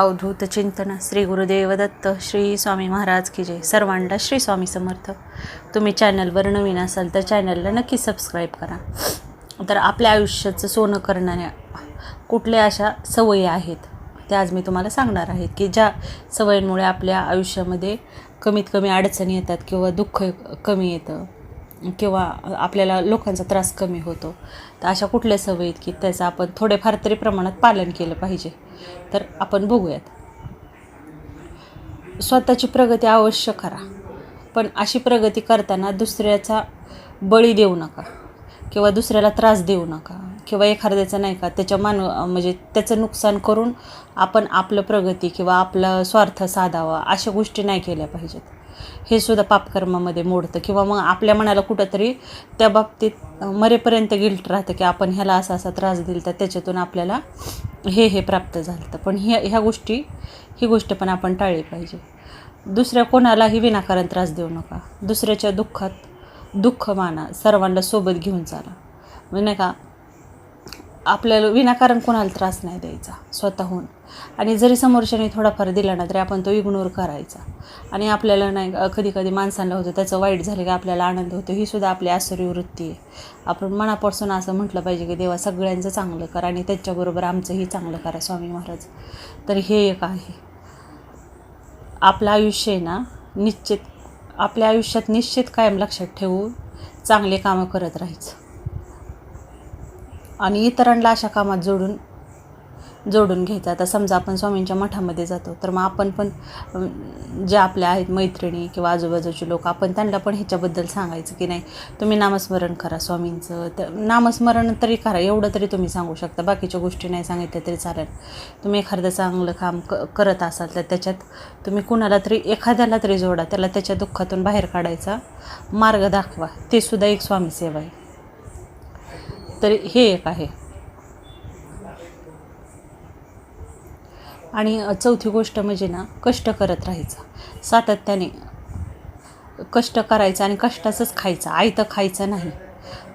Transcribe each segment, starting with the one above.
अवधूत चिंतन. श्री गुरुदेव दत्त श्री स्वामी महाराज की जय. सर्वांना श्री स्वामी समर्थ. तुम्ही चॅनलवर नवीन असाल तर चॅनलला नक्की सबस्क्राईब करा. तर आपल्या आयुष्याचं सोनं करणाऱ्या कुठल्या अशा सवयी आहेत? त्या आज मी तुम्हाला सांगणार आहेत की ज्या सवयींमुळे आपल्या आयुष्यामध्ये कमीत कमी अडचणी येतात किंवा दुःख कमी येतं. किंवा आपल्याला लोकांचा त्रास कमी होतो तर अशा कुठल्या सवयी आहेत की त्याचं आपण थोडेफार तरी प्रमाणात पालन केलं पाहिजे? तर आपण बघूयात. स्वतःची प्रगती अवश्य करा पण अशी प्रगती करताना दुसऱ्याचा बळी देऊ नका किंवा दुसऱ्याला त्रास देऊ नका किंवा एखाद्याचं नाही का त्याच्या मान म्हणजे त्याचं नुकसान करून आपण आपलं प्रगती किंवा आपलं स्वार्थ साधावा अशा गोष्टी नाही केल्या पाहिजेत. हे सुद्धा पापकर्मामध्ये मोडतं. किंवा मग आपल्या मनाला कुठंतरी त्या बाबतीत मरेपर्यंत गिल्ट राहतं की आपण ह्याला असा असा त्रास दिला तर त्याच्यातून आपल्याला हे हे प्राप्त झालं. पण ह्या ह्या गोष्टी ही गोष्ट पण आपण टाळली पाहिजे. दुसऱ्या कोणालाही विनाकारण त्रास देऊ नका. दुसऱ्याच्या दुःखात दुःख माना. सर्वांना सोबत घेऊन चाला. म्हणजे नाही का आपल्याला विनाकारण कोणाला त्रास नाही द्यायचा स्वतःहून. आणि जरी समोरच्याने थोडाफार दिला ना तरी आपण तो इग्नोर करायचा. आणि आपल्याला नाही कधी कधी माणसांना होतं त्याचं वाईट झालं की आपल्याला आनंद होतो ही सुद्धा आपली आसुरी वृत्ती आहे. आपण मनापासून असं म्हटलं पाहिजे की देवा सगळ्यांचं चांगलं करा आणि त्याच्याबरोबर आमचंही चांगलं करा स्वामी महाराज. तर हे एक आहे. आपलं आयुष्य आहे ना निश्चित आपल्या आयुष्यात निश्चित कायम लक्षात ठेवून चांगले कामं करत राहायचं. आणि इतरांना अशा कामात जोडून जोडून घ्यायचं आता समजा आपण स्वामींच्या मठामध्ये जातो तर मग आपण पण जे आपल्या आहेत मैत्रिणी किंवा आजूबाजूचे लोक आपण त्यांना पण ह्याच्याबद्दल सांगायचं की नाही तुम्ही नामस्मरण करा स्वामींचं. तर नामस्मरण तरी करा एवढं तरी तुम्ही सांगू शकता. बाकीच्या गोष्टी नाही सांगितल्या तरी चालेल. तुम्ही एखादं चांगलं काम क करत असाल तर त्याच्यात तुम्ही कुणाला तरी एखाद्याला तरी जोडा. त्याला त्याच्या दुःखातून बाहेर काढायचा मार्ग दाखवा. ते सुद्धा एक स्वामी सेवा आहे. तर हे एक आहे. आणि चौथी गोष्ट म्हणजे ना कष्ट करत राहायचं. सातत्याने कष्ट करायचं आणि कष्टाचंच खायचं. आयतं खायचं नाही.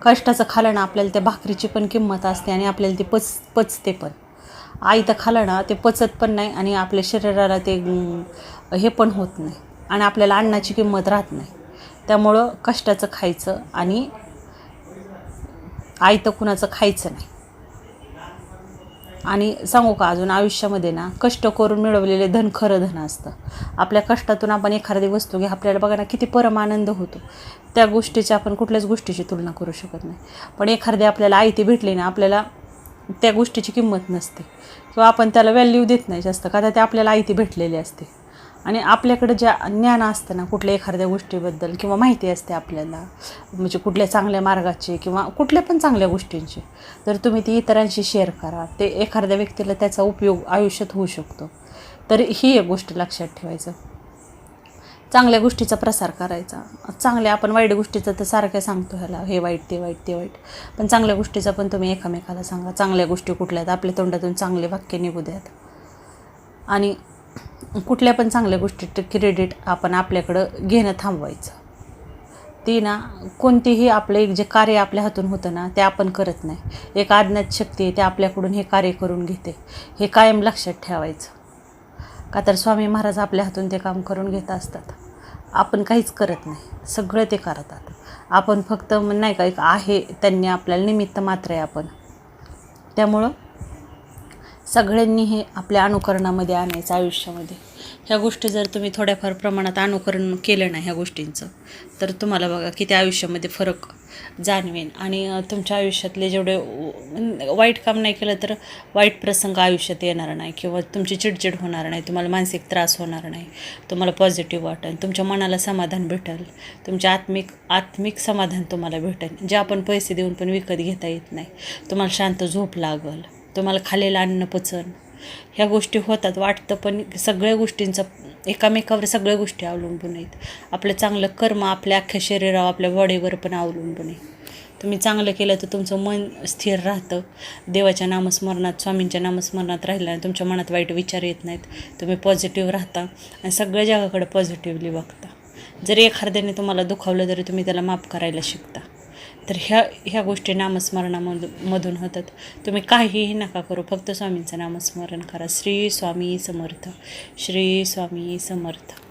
कष्टाचं खाल्लं ना आपल्याला त्या भाकरीची पण किंमत असते आणि आपल्याला ते पच पचते पण. आयतं खाल्लं ना ते पचत पण नाही आणि आपल्या शरीराला ते हे पण होत नाही. आणि आपल्याला अन्नाची किंमत राहत नाही. त्यामुळं कष्टाचं खायचं आणि आयतं कुणाचं खायचं नाही. आणि सांगू का अजून आयुष्यामध्ये ना कष्ट करून मिळवलेले धन खरं धन असतं. आपल्या कष्टातून आपण एखादी वस्तू घ्या आपल्याला बघा ना किती परमानंद होतो. त्या गोष्टीची आपण कुठल्याच गोष्टीची तुलना करू शकत नाही. पण एखादी आपल्याला आयती भेटली ना आपल्याला त्या गोष्टीची किंमत नसते. किंवा आपण त्याला व्हॅल्यू देत नाही जास्त. का तर ते आपल्याला आयती भेटलेली असते. आणि आपल्याकडं ज्या ज्ञान असतं ना कुठल्या एखाद्या गोष्टीबद्दल किंवा माहिती असते आपल्याला म्हणजे कुठल्या चांगल्या मार्गाची किंवा कुठल्या पण चांगल्या गोष्टींची तर तुम्ही ती इतरांशी शेअर करा. ते एखाद्या व्यक्तीला त्याचा उपयोग आयुष्यात होऊ शकतो. तर ही एक गोष्ट लक्षात ठेवायचं. चांगल्या गोष्टीचा प्रसार करायचा. चांगल्या आपण वाईट गोष्टीचं तर सारख्या सांगतो ह्याला हे वाईट ते वाईट ते वाईट. पण चांगल्या गोष्टीचा पण तुम्ही एकामेकाला सांगा. चांगल्या गोष्टी कुठल्या आहेत? आपल्या तोंडातून चांगले वाक्य निघू द्यात. आणि कुठल्या पण चांगल्या गोष्टी क्रेडिट आपण आपल्याकडं घेणं थांबवायचं. ती ना कोणतीही आपलं एक जे कार्य आपल्या हातून होतं ना ते आपण करत नाही. एक अज्ञात शक्ती आहे ते आपल्याकडून हे कार्य करून घेते. हे कायम लक्षात ठेवायचं. का तर स्वामी महाराज आपल्या हातून ते काम करून घेत असतात. आपण काहीच करत नाही. सगळं ते करतात. आपण फक्त नाही का एक आहे त्यांनी आपल्याला निमित्त मात्र आहे आपण. त्यामुळं सगळ्यांनी हे आपल्या अनुकरणामध्ये आणायचं आयुष्यामध्ये. ह्या गोष्टी जर तुम्ही थोड्याफार प्रमाणात अनुकरण केलं ना ह्या गोष्टींचं तर तुम्हाला बघा किती आयुष्यामध्ये फरक जाणवेन. आणि तुमच्या आयुष्यातले जेवढे वाईट काम नाही केलं तर वाईट प्रसंग आयुष्यात येणार नाही किंवा तुमची चिडचिड होणार नाही तुम्हाला मानसिक त्रास होणार नाही तुम्हाला पॉझिटिव्ह वाटेल तुमच्या मनाला समाधान भेटेल तुमच्या आत्मिक आत्मिक समाधान तुम्हाला भेटेल. जे आपण पैसे देऊन पण विकत घेता येत नाही तुम्हाला शांत झोप लागल. तुम्हाला खालेलं अन्न पचन. ह्या गोष्टी होतात वाटतं पण सगळ्या गोष्टींचा एकामेकावर सगळ्या गोष्टी अवलंबून आहेत. आपलं चांगलं कर्म आपल्या अख्ख्या शरीरावर आपल्या बॉडीवर पण अवलंबून आहे. तुम्ही चांगलं केलं तर तुमचं मन स्थिर राहतं. देवाच्या नामस्मरणात स्वामींच्या नामस्मरणात राहिलं आणि तुमच्या मनात वाईट विचार येत नाहीत. तुम्ही पॉझिटिव्ह राहता आणि सगळ्या जगाकडे पॉझिटिव्हली बघता. जरी एखाद्याने तुम्हाला दुखावलं तरी तुम्ही त्याला माफ करायला शिकता. तर ह्या ह्या गोष्टी नामस्मरणामधून मधून होतात. तुम्ही काहीही नका करू फक्त स्वामींचं नामस्मरण करा. श्री स्वामी समर्थ श्री स्वामी समर्थ.